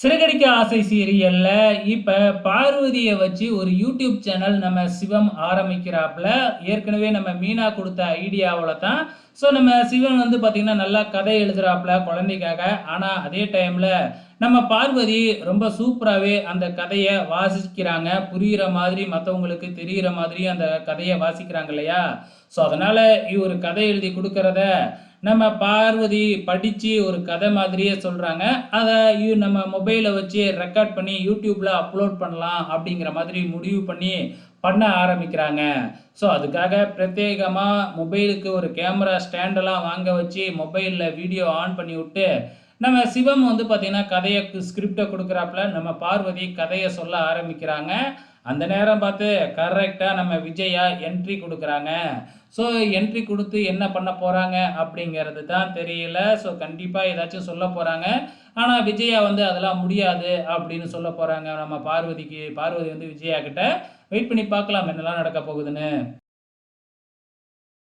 சிறகடிக்க ஆசை சீரியல்ல இப்போ பார்வதியை வச்சு ஒரு யூடியூப் சேனல் நம்ம சிவம் ஆரம்பிக்கிறாப்புல. ஏற்கனவே நம்ம மீனா கொடுத்த ஐடியாவில் தான். ஸோ நம்ம சிவன் வந்து பார்த்திங்கன்னா நல்லா கதை எழுதுகிறாப்புல குழந்தைக்காக. ஆனால் அதே டைமில் நம்ம பார்வதி ரொம்ப சூப்பராகவே அந்த கதையை வாசிக்கிறாங்க. புரிகிற மாதிரி மற்றவங்களுக்கு தெரிகிற மாதிரி அந்த கதையை வாசிக்கிறாங்க இல்லையா? ஸோ அதனால் இவர் கதை எழுதி கொடுக்கறத நம்ம பார்வதி படித்து ஒரு கதை மாதிரியே சொல்கிறாங்க அதை யூ- நம்ம மொபைலை வச்சு ரெக்கார்ட் பண்ணி யூடியூப்பில் அப்லோட் பண்ணலாம் அப்படிங்கிற மாதிரி முடிவு பண்ணி பண்ண ஆரம்பிக்கிறாங்க. ஸோ அதுக்காக பிரத்யேகமாக மொபைலுக்கு ஒரு கேமரா ஸ்டாண்டெல்லாம் வாங்க வச்சு மொபைலில் வீடியோ ஆன் பண்ணி விட்டு நம்ம சிவம் வந்து பார்த்திங்கன்னா கதையை ஸ்கிரிப்டை கொடுக்குறாப்புல நம்ம பார்வதி கதையை சொல்ல ஆரம்பிக்கிறாங்க. அந்த நேரம் பார்த்து கரெக்டாக நம்ம விஜயா என்ட்ரி கொடுக்குறாங்க. ஸோ என்ட்ரி கொடுத்து என்ன பண்ண போகிறாங்க அப்படிங்கிறது தான் தெரியல. ஸோ கண்டிப்பாக ஏதாச்சும் சொல்ல போகிறாங்க ஆனால் விஜயா வந்து அதெல்லாம் முடியாது அப்படின்னு சொல்ல போகிறாங்க நம்ம பார்வதிக்கு பார்வதி வந்து விஜயா கிட்ட வெயிட் பண்ணி பார்க்கலாம் என்னெல்லாம் நடக்க போகுதுன்னு.